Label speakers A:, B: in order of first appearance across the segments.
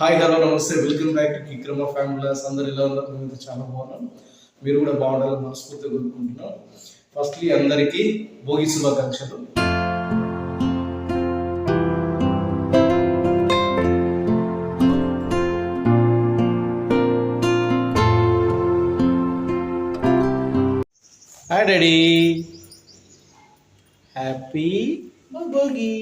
A: Hi hello నమస్తే. Welcome back to కిక్రమ families అందరు ఇలా ఉన్నారు? మేము చాలా బాగున్నాం. మీరు కూడా బాగుండాలని మనస్ఫూర్తిగా కోరుకుంటున్నాం. ఫస్ట్లీ అందరికీ భోగి శుభాకాంక్షలు. హాయ్ డాడీ హ్యాపీ భోగి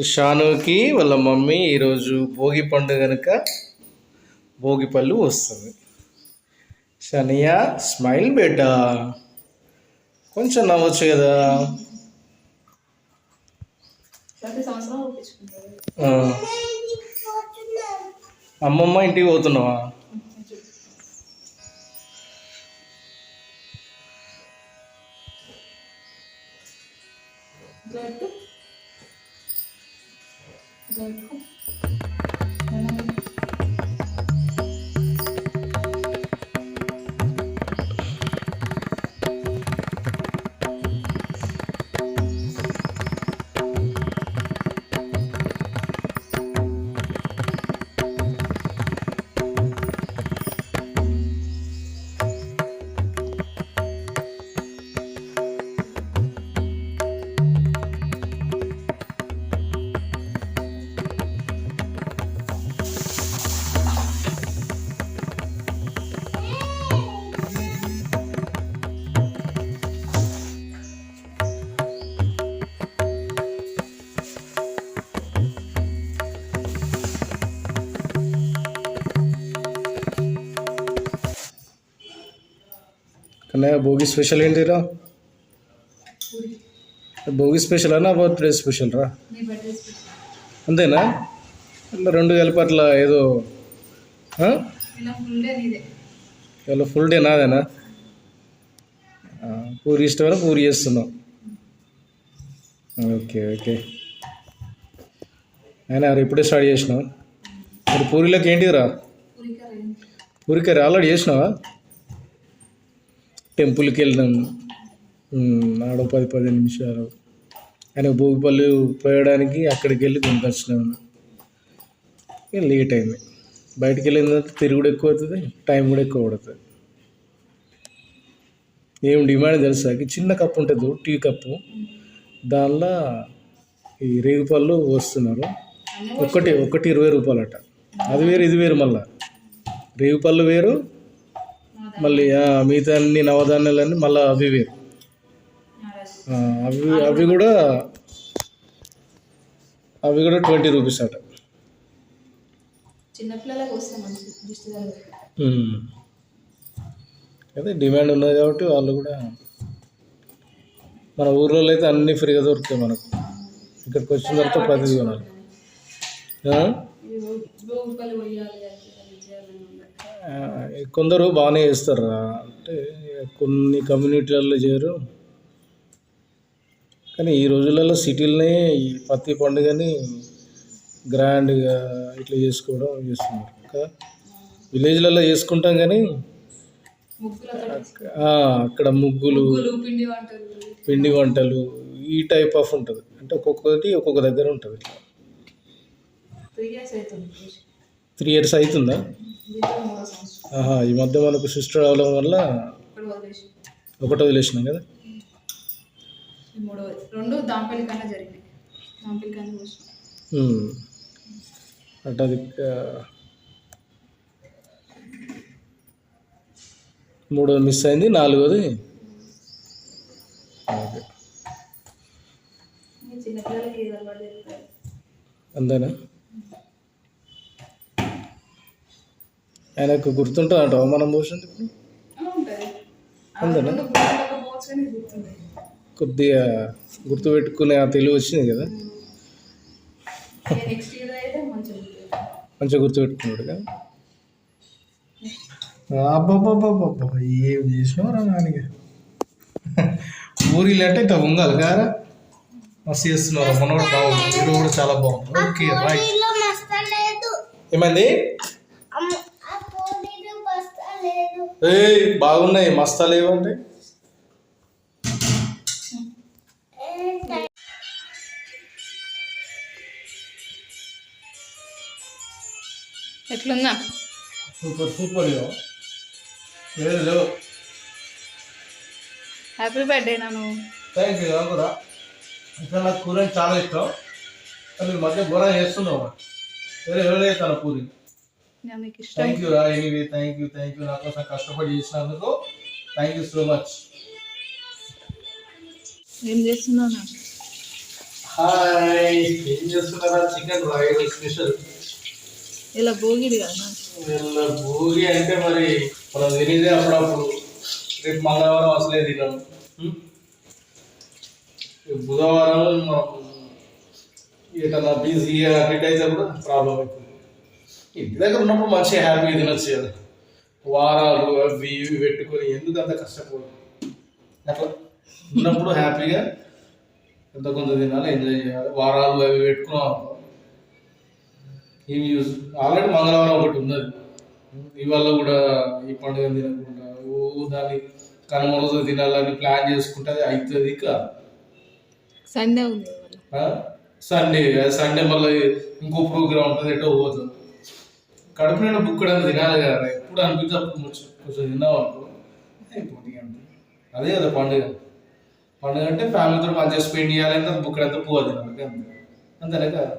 A: షానుకి వాళ్ళ మమ్మీ ఈరోజు భోగి పండుగ కనుక భోగి పళ్ళు వస్తుంది. షనియా స్మైల్ బేటా. కొంచెం నవ్వచ్చు కదా. అమ్మమ్మ ఇంటికి పోతున్నావా?
B: ఇట్లా పెట్టుకో
A: కన్నయ్య భోగి స్పెషల్ ఏంటిరా భోగి స్పెషల్ అన్నా బర్త్డే స్పెషల్ రా అంతేనా రెండు కలిపి అట్లా ఏదో
B: ఇలా ఫుల్ డే
A: నాదేనా పూరి ఇష్టమైనా పూరి చేస్తున్నాం ఓకే ఓకే అయినా ఇప్పుడే స్టార్ట్ చేసినావు మరి పూరీలోకి ఏంటిదిరా
B: పూరి
A: పూరి కర్రీ ఆల్రెడీ చేసినావా? టెంపుల్కి వెళ్ళినాం ఆడ పది పది నిమిషాలు. ఆయన భోగిపల్లి పోయడానికి అక్కడికి వెళ్ళి కొనుకొచ్చినాము లేట్ అయింది. బయటికి వెళ్ళిన తర్వాత తిరుగుడు ఎక్కువ అవుతుంది టైం కూడా ఎక్కువ పడుతుంది. ఏం డిమాండ్ తెలుసా? చిన్న కప్పు ఉంటుంది టీ కప్పు. దానిలో ఈ రేగుపళ్ళు వస్తున్నారు
B: అన్నీ
A: ఒకటి ఒకటి ఇరవై రూపాయలట. అది వేరు ఇది వేరు మళ్ళా. రేగుపళ్ళు వేరు మళ్ళీ మిగతా అన్ని నవధాన్యాలన్నీ మళ్ళీ అవి వేరు అవి అవి కూడా అవి కూడా ట్వంటీ రూపీస్ అట. అదే డిమాండ్ ఉన్నది కాబట్టి వాళ్ళు కూడా మన ఊర్లో అయితే అన్నీ ఫ్రీగా దొరుకుతాయి మనకు. ఇక్కడికి వచ్చిన తర్వాత ప్రతిదీ కొనాలి. కొందరు బాగానే చేస్తారు అంటే కొన్ని కమ్యూనిటీలలో చేయరు కానీ ఈ రోజులలో సిటీలనే ఈ పత్తి పండుగని గ్రాండ్గా ఇట్లా చేసుకోవడం చేస్తున్నారు. ఇంకా విలేజ్లలో చేసుకుంటాం కానీ అక్కడ ముగ్గులు
B: ముగ్గులు పిండి వంటలు.
A: పిండి వంటలు ఈ టైప్ ఆఫ్ ఉంటుంది. అంటే ఒక్కొక్కటి ఒక్కొక్క దగ్గర ఉంటుంది. ఇట్లా
B: త్రీ ఇయర్స్ అవుతుంది?
A: ఆహా ఈ మధ్య మనకు సిస్టర్ అవడం వల్ల ఒకటో వదిలేసినాం కదా?
B: ఇది మూడోది రెండు దాంపల్లి కన్నా జరిగినాయి. దాంపల్లి కన్నా చూసినాం
A: ఉమ్. అటు అది మూడోది మిస్ అయింది నాలుగోది? అంతేనా? ఆయనకు గుర్తుంటుంది అంట మనం పోసింది ఇప్పుడు? అంతేనా?
B: గుర్తుంది
A: కొద్దిగా గుర్తుపెట్టుకునే ఆ తెలివి వచ్చింది కదా?
B: నెక్స్ట్ ఇయర్ అయితే మంచిగా ఉంటుంది
A: మంచిగా గుర్తుపెట్టుకున్నాడు కదా? అబ్బాబ్బాబ్బాబ్బా ఏం చేసినావు రా నానిగా ఊరిలో అంటే ఇట్లా ఉండాలి కారా మస్తు చేస్తున్నారు మనోడు బాగుంది హీరో కూడా చాలా బాగుంది. ఓకే రైట్ ఏమైంది? ఏ బాగున్నాయి మస్తాలు ఏవండి
B: ఎట్లుందా?
A: Super super
B: happy birthday Nanu.
A: Thank you కూడా. ఇంకా నాకు కూర చాలా ఇష్టం. కానీ మధ్య గురం చేస్తున్నావు. వేరే వేరే తన పూరి?
B: నీకు ఇష్టం
A: థ్యాంక్ యూ రా anyway thank you thank you నా కోసం కష్టపడి చేసినందుకు థ్యాంక్ యూ సో మచ్
B: ఏం చేస్తున్నావు నాకు
A: హాయ్ ఏం చేస్తున్నారా చికెన్ రాయల్ స్పెషల్
B: ఇలా భోగిది కదా
A: భోగి అంటే మరి మనం తినేదే అప్పుడప్పుడు రేపు మంగళవారం అసలే తినాం హ్మ్? రేపు బుధవారం మనం ఏటన్నా బిజీ అడ్మిట్ అయితే కూడా ప్రాబ్లం అవుతుంది ఇంటి దగ్గర ఉన్నప్పుడు మంచిగా హ్యాపీగా తినొచ్చు కదా వారాలు అవి ఇవి పెట్టుకొని ఎందుకు అంత కష్టపడు? అట్లా ఉన్నప్పుడు హ్యాపీగా ఎంత కొంత తినాలి ఎంజాయ్ చేయాలి. వారాలు అవి పెట్టుకున్నాం ఏమి యూజ్ ఆల్రెడీ మంగళవారం ఒకటి ఉన్నది. ఇవాళ కూడా ఈ పండుగ తినకుండా ఓ దాన్ని కనుమ రోజు తినాలని ప్లాన్ చేసుకుంటే అది అవుతుంది ఇక
B: సండే ఉంది.
A: సండే సండే మళ్ళీ ఇంకో ప్రోగ్రామ్ ఉంటుంది ఎటో పోతుంది కడుపు నిండా బుక్ తినాలి కదా ఎప్పుడు అనిపిస్తే అప్పుడు కొంచెం కొంచెం తిన్నాం అనుకో. అయిపోతుంది అంతే. అదే కదా పండుగ. పండుగ అంటే ఫ్యామిలీతో మంచిగా స్పెండ్ చేయాలి అంటే బుక్ అంతా పోవాలి తినాలి అంతే. అంతేనే కదా?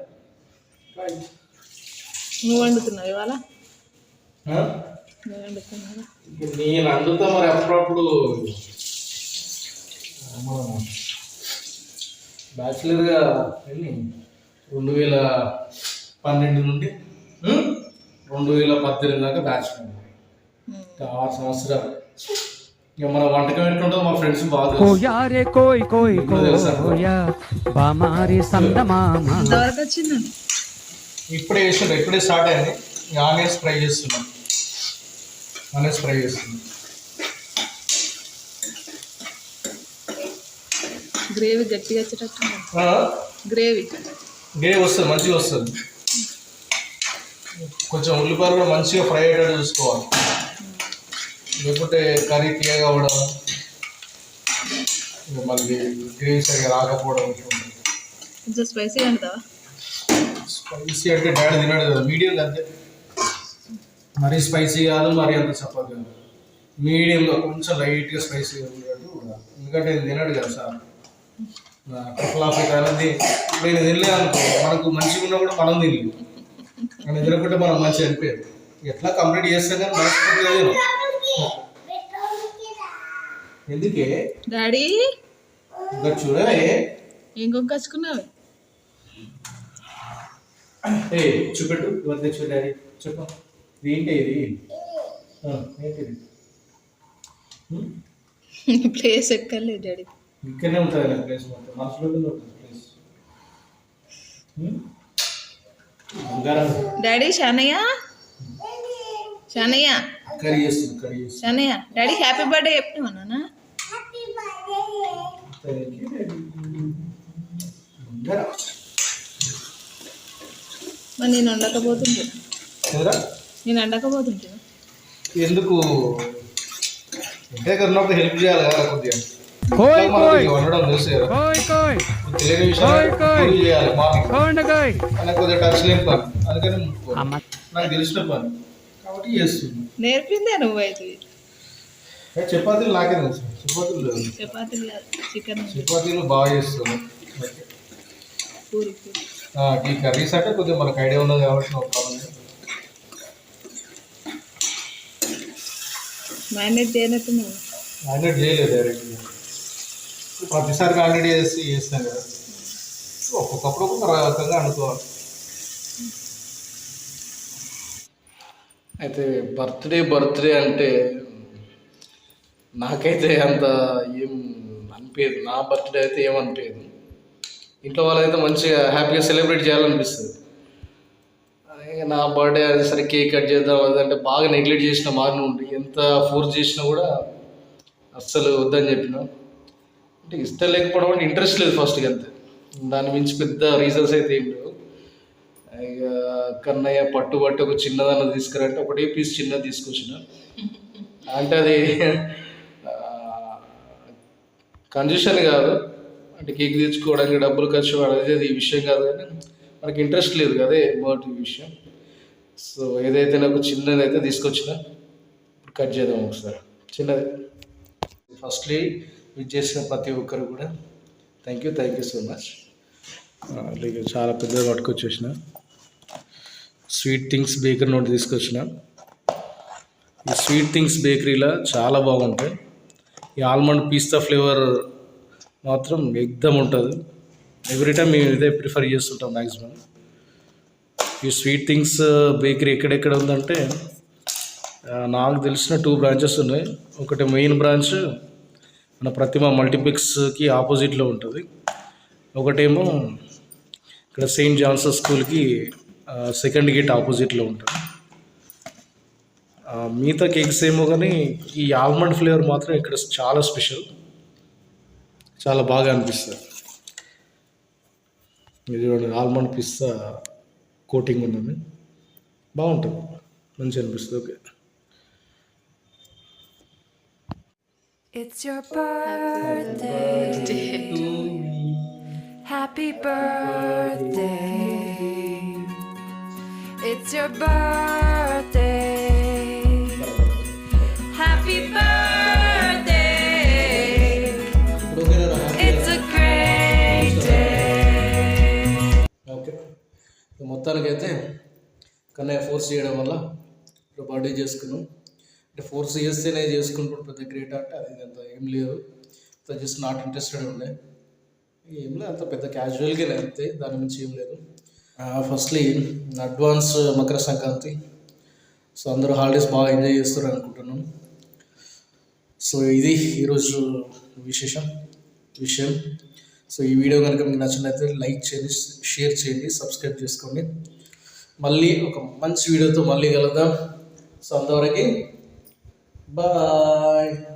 B: నువ్వు వండుతున్నావు ఇవాళ?
A: నేను అందుతా మరి అప్పుడప్పుడు. బ్యాచిలర్గా రెండు వేల పన్నెండు నుండి రెండు వేల పద్దెనిమిది దాకా ఇంకా ఆరు సంవత్సరాలు. ఇక మన వంటకం ఎట్లుంటుందో మా ఫ్రెండ్స్ బాగా ఇప్పుడే చేస్తుండే ఇప్పుడే స్టార్ట్ అయింది. ఆనియన్స్ ఫ్రై చేస్తున్నాం. ఆనియన్స్ ఫ్రై చేస్తున్నాం.
B: గ్రేవీ గట్టిగా వచ్చేటట్టు? గ్రేవీ.
A: గ్రేవీ వస్తుంది మంచిగా వస్తుంది. కొంచెం ఉల్లిపాయలు కూడా మంచిగా ఫ్రై అయ్యేటట్టు చూసుకోవాలి. లేకపోతే కర్రీ తీయగా అవడం మళ్ళీ గ్రేవీ సరిగా రాకపోవడం.
B: కొంచెం స్పైసీగా ఉంటుందా
A: స్పైసీ అంటే డాడీ తినాడు కదా మీడియం అంతే. మరీ స్పైసీ కాదు మరీ అంత చప్పగా కాదు. మీడియంలో కొంచెం లైట్గా స్పైసీగా ఉండేటట్టు ఎందుకంటే తినాడు కదా సార్. కఫలాఫీ అనేది నేను తినలేదు అనుకో మనకు మంచిగా ఉన్నా కూడా మనం తినలేదు మనం తినకుంటే మనం మంచిగా అనిపించదు ఎట్లా కంప్లీట్ చేస్తాం కానీ మనస్ఫూర్తిగా. ఎందుకే?
B: డాడీ
A: ఇంకా చూడవే.
B: ఏం కొనుకొచ్చుకున్నావు
A: ఏ చూపెట్టు. ఇవాళ తెచ్చు డాడీ చెప్పు. ఏంటి ఇది? ఏంటిది?
B: ప్లేస్ ఎక్కర్లేదు డాడీ
A: ఇక్కడనే ఉంటుంది ప్లేస్ మొత్తం. మనసులో ఉంటుంది ప్లేస్ హ్మ్? బంగారం
B: డాడీ షానయ్య షానయ్య
A: కర్రీ చేస్తుంది కర్రీ చేస్తుంది
B: షానయ్య డాడీ హ్యాపీ బర్త్డే చెప్పినావా నాన్న
A: Thank you, daddy. బంగారం
B: మరి నేను వండకపోతుంటే
A: ఎదురా
B: నేను వండకపోతుంటే
A: ఎందుకు? ఇంటి దగ్గర ఉన్నప్పుడు హెల్ప్ చేయాలి కదా కొద్దిగా.
C: కోయ్
A: మనకి
C: కోయ్.
A: వండడం తెలుసు కదా
C: కోయ్ కోయ్.
A: తెలియని విషయాలు చేయాలి మార్నింగ్ నాకు కొద్దిగా టచ్ లేని పని. అందుకని నాకు తెలిసిన పని. కాబట్టి చేస్తుంది
B: నేర్పిందే నువ్వైతే
A: చపాతీలు నాకే తెలుసు చపాతీలు.
B: చపాతీలు చికెన్
A: చపాతీలు బాగా చేస్తాను
B: పూరి పూరి
A: ఆ, ఈ కర్రీస్ అంటే కొద్దిగా మనకు ఐడియా ఉన్నది కాబట్టి నో ప్రాబ్లం
B: మ్యారినేట్ చేయనట్టు నువ్వు.
A: మ్యాగ్నెట్ చేయలేదు డైరెక్ట్గా. ప్రతిసారి ఆల్రెడీ చేసి చేస్తాం కదా. ఒక్కొక్కప్పుడు ఒక్కొక్క రకంగా అనుకోవాలి. అయితే బర్త్డే బర్త్డే అంటే నాకైతే అంత ఏం అనిపించదు నా బర్త్డే అయితే ఏమనిపించదు ఇంట్లో వాళ్ళైతే మంచిగా హ్యాపీగా సెలబ్రేట్ చేయాలనిపిస్తుంది. నా బర్త్డే అది సరే కేక్ కట్ చేద్దాం అదంటే బాగా నెగ్లెక్ట్ చేసిన మార్నింగ్ ఉండి ఎంత ఫోర్స్ చేసినా కూడా అస్సలు వద్దని చెప్పిన. అంటే ఇష్టం లేకపోవడం అంటే ఇంట్రెస్ట్ లేదు ఫస్ట్కి అంతే. దాని మించి పెద్ద రీజన్స్ అయితే ఏం లేవు. ఇక కన్నయ్య పట్టు పట్టు ఒక చిన్నదన్న తీసుకురంటే ఒకటే పీస్ చిన్నది తీసుకొచ్చిన. అంటే అది కంజూషన్ కాదు. అంటే కేక్ తెచ్చుకోవడానికి డబ్బులు ఖర్చు అదే ఈ విషయం కాదు కానీ మనకి ఇంట్రెస్ట్ లేదు అదే మొదటి విషయం. సో ఏదైతే నాకు చిన్నది అయితే తీసుకొచ్చిన ఇప్పుడు కట్ చేద్దాం ఒకసారి. చిన్నది. ఫస్ట్లీ చేసిన ప్రతి ఒక్కరు కూడా. Thank you thank you so much అలాగే చాలా పెద్దగా పట్టుకొచ్చేసిన. స్వీట్ థింగ్స్ బేకరీ నోట్ తీసుకొచ్చిన. ఈ స్వీట్ థింగ్స్ బేకరీలో చాలా బాగుంటాయి. ఈ ఆల్మండ్ పిస్తా ఫ్లేవర్ మాత్రం ఎగ్దమ్ ఉంటుంది. ఎవ్రీ టైం మేము ఇదే ప్రిఫర్ చేస్తుంటాం మ్యాక్సిమం ఈ స్వీట్ థింగ్స్ బేకరీ ఎక్కడెక్కడ ఉందంటే నాకు తెలిసిన టూ బ్రాంచెస్ ఉన్నాయి. ఒకటి మెయిన్ బ్రాంచ్ మన ప్రతిమ మల్టీప్లెక్స్కి ఆపోజిట్లో ఉంటుంది. ఒకటేమో ఇక్కడ సెయింట్ జాన్సన్ స్కూల్కి సెకండ్ గేట్ ఆపోజిట్లో ఉంటుంది. మిగతా కేక్స్ ఏమో కానీ ఈ ఆల్మండ్ ఫ్లేవర్ మాత్రం ఇక్కడ చాలా స్పెషల్ చాలా బాగా అనిపిస్తుంది. ఇది చూడండి ఆల్మండ్ పిస్తా కోటింగ్ ఉన్నది. బాగుంటుంది. మంచి అనిపిస్తుంది. Okay.
D: It's your birthday. Happy birthday. It's your birthday. Happy birthday. It's a great day.
A: Okay మొత్తానికైతే కన్నయ్య ఫోర్స్ చేయడం వల్ల ఇప్పుడు బర్త్డే చేసుకున్నాం అంటే ఫోర్స్ చేస్తేనే చేసుకుంటాడు పెద్ద గ్రేట్ అంటే అది అంత ఏం లేదు. జస్ట్ నాట్ ఇంట్రెస్టెడ్ ఉండే. ఏం లేదు అంత పెద్ద క్యాజువల్గా అంతే దాని నుంచి ఏం లేదు. Firstly advance Makara Sankranti. So అందరూ హాలిడేస్ బాగా ఎంజాయ్ చేస్తారు అనుకుంటున్నాం. సో ఇది ఈరోజు విశేషం విషయం. సో ఈ వీడియో కనుక మీకు నచ్చినట్లయితే లైక్ చేయండి షేర్ చేయండి సబ్స్క్రైబ్ చేసుకోండి. మళ్ళీ ఒక మంచి వీడియోతో మళ్ళీ కలుద్దాం. సో అంతవరకు Bye.